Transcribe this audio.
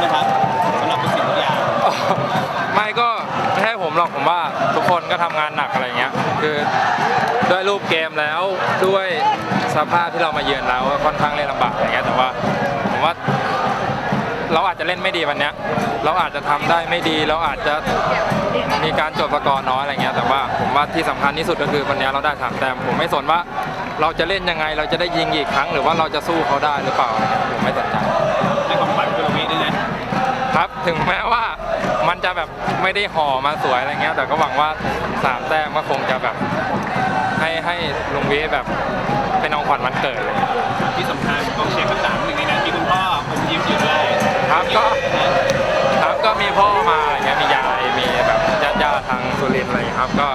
คิวนะครับสำหรับทุกสิ่งทุกอย่างไม่ก็ไม่ใช่ผมหรอกผมว่าทุกคนก็ทำงานหนักอะไรเงี้ย คือด้วยรูปเกมแล้วด้วยสภาพที่เรามาเยือนแล้วค่อนข้างเล่นลำบากอะไรเงี้ยแต่ว่าผมว่าเราอาจจะเล่นไม่ดีวันเนี้ย เราอาจจะทำได้ไม่ดีเราอาจจะมีการจบสกอร์น้อยอะไรเงี้ยแต่ว่าผมว่าที่สำคัญที่สุดก็คือวันเนี้ยเราได้สามแต้มผมไม่สนว่าเราจะเล่นยังไงเราจะได้ยิงกี่ครั้ง หรือว่าเราจะสู้เขาได้หรือเปล่าอะไรเงี้ยผมไม่สนใจ ถึงแม้ว่ามันจะแบบไม่ได้ห่อมาสวยอะไรเงี้ย แต่ก็หวังว่าสามแต้มก็คงจะแบบ ให้ให้ลุงวิแบบเป็นองขวัญวันเกิดเลยที่สำคัญกองเชียร์ข้างหลังหนึ่งในนั้นมีคุณพ่อผมยิ้มอยู่ด้วยครับก็ครับก็มีพ่อมาอะไรเงี้ยมียายมีแบบญาติญาติทางสุรินทร์อะไรครับก็